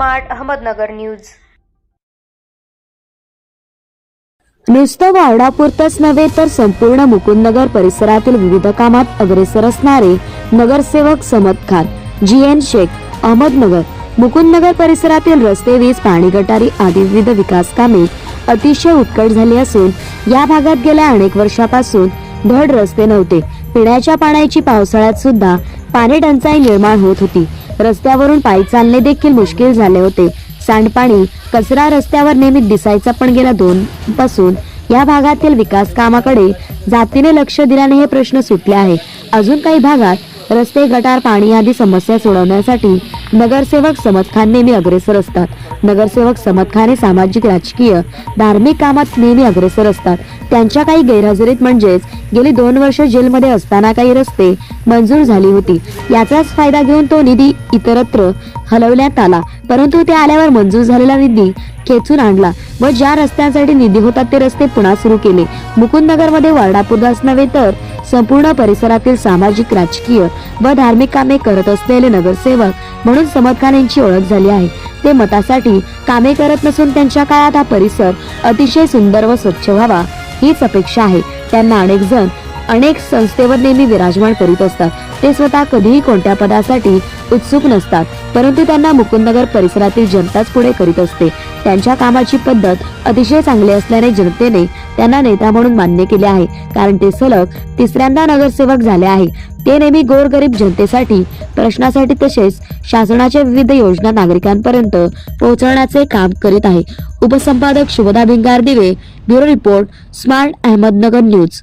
Smart Ahmednagar news. नुसतं वार्डापुरतंच नव्हे तर संपूर्ण मुकुंदनगर परिसरातील विविध कामात अग्रेसर असणारे नगरसेवक समद खान जी एन शेख अहमदनगर मुकुंदनगर परिसरातील रस्ते वीज पाणी गटारी आदी विविध विकास कामे अतिशय उत्कट झाली असून या भागात गेल्या अनेक वर्षापासून धड रस्ते नव्हते. पिण्याच्या पाण्याची पावसाळ्यात सुद्धा पाणी टंचाई निर्माण होत होती. रस्त्यावरून पायी चालणे देखील मुश्किल झाले होते. सांडपाणी कचरा रस्त्यावर नेहमी दिसायचा पण गेला दोन पासून या भागातील विकास कामाकडे जातीने लक्ष दिल्याने हे प्रश्न सुटले आहे. अजून काही भागात रस्ते गटार पाणी आदी समस्या सोडवण्यासाठी नगरसेवक समद खान नेहमी अग्रेसर असतात. नगरसेवक समद खान हे सामाजिक राजकीय धार्मिक कामात नेहमी अग्रेसर असतात. त्यांच्या काही गैरहजेरीत म्हणजेच गेली दोन वर्ष जेलमध्ये असताना काही रस्ते मंजूर झाली होती. याचाच फायदा घेऊन तो निधी इतरत्र हलवण्यात आला. परंतु ते आल्यावर मंजूर झालेला निधी खेचून आणला व ज्या रस्त्यांसाठी निधी होता ते रस्ते पुन्हा सुरू केले. मुकुंदनगरमध्ये वार्डापुरदास नव्हे तर संपूर्ण परिसरातील सामाजिक राजकीय व धार्मिक कामे करत असलेले नगरसेवक म्हणून समदखान यांची ओळख झाली आहे. ते मतासाठी कामे करत नसून त्यांच्या काळात हा परिसर अतिशय सुंदर व स्वच्छ व्हावा हीच अपेक्षा आहे. त्यांना अनेक जण अनेक संस्थेवर नेहमी विराजमान करीत असतात. ते स्वतः कधीही कोणत्या पदासाठी उत्सुक नसतात परंतु त्यांना मुकुंदनगर परिसरातील जनताच पुढे करीत असते. त्यांच्या कामाची पद्धत अतिशय चांगली असल्याने जनतेने त्यांना नेता म्हणून मान्य केले आहे. कारण ते सलग तिसऱ्यांदा नगरसेवक झाले आहे. ते नेहमी गोरगरीब जनतेसाठी प्रश्नासाठी तसेच शासनाच्या विविध योजना नागरिकांपर्यंत पोहोचवण्याचे काम करीत आहे. उपसंपादक Shubhada Bhingardive bureau report smart Ahmednagar news.